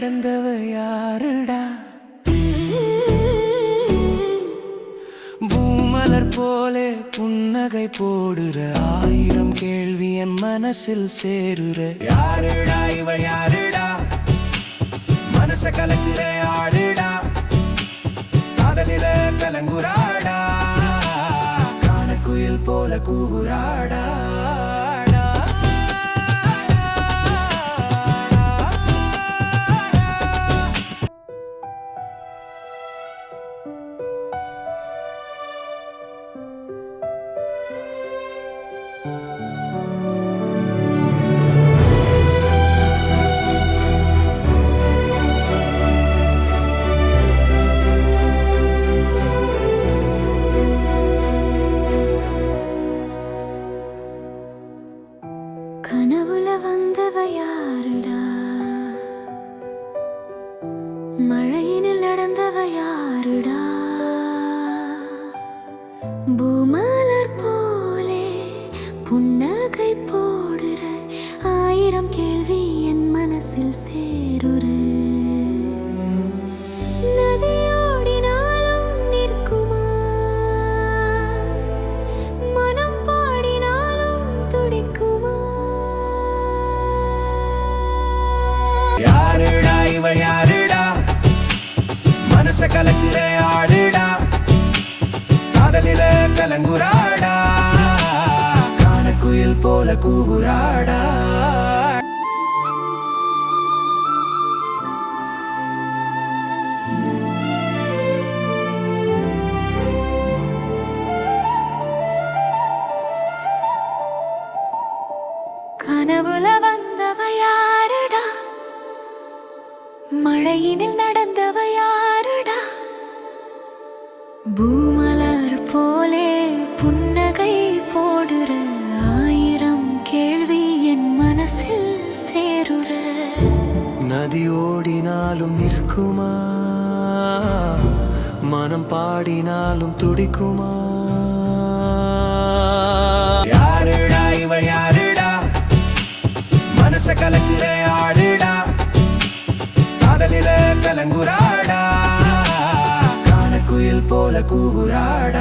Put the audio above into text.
கடந்தவ யாருடா? பூமலர் போலே புன்னகை போடுற ஆயிரம் கேள்வி என் மனசில் சேருற. யாருடா? இவ யாருடா? மனச கலக்குற ஆளுடா? காதலில கலங்குறாடா? கனவுல வந்தவ யாருடா? மழையினில் நடந்தவ யாருடா? பூமா மனசில் சேருரு. நதியோடினாலும் நிற்குமா? மனம் பாடினாலும் துடிக்குமா? யாருடா இவள் யாருடா? மனச கலக்குற ஆடுடா. காதலில கலங்குறாடா. கானக்குயில் போல கூவுறாடா. மழையினில் நடந்தவ யாருடா? பூமலர் போலே புன்னகை போடுற ஆயிரம் கேள்வி என் மனசில் சேருற. நதி ஓடினாலும் நிற்குமா? மனம் பாடினாலும் துடிக்குமா? யாருடா இவள் யாருடா? மனச கலக்குற காதலில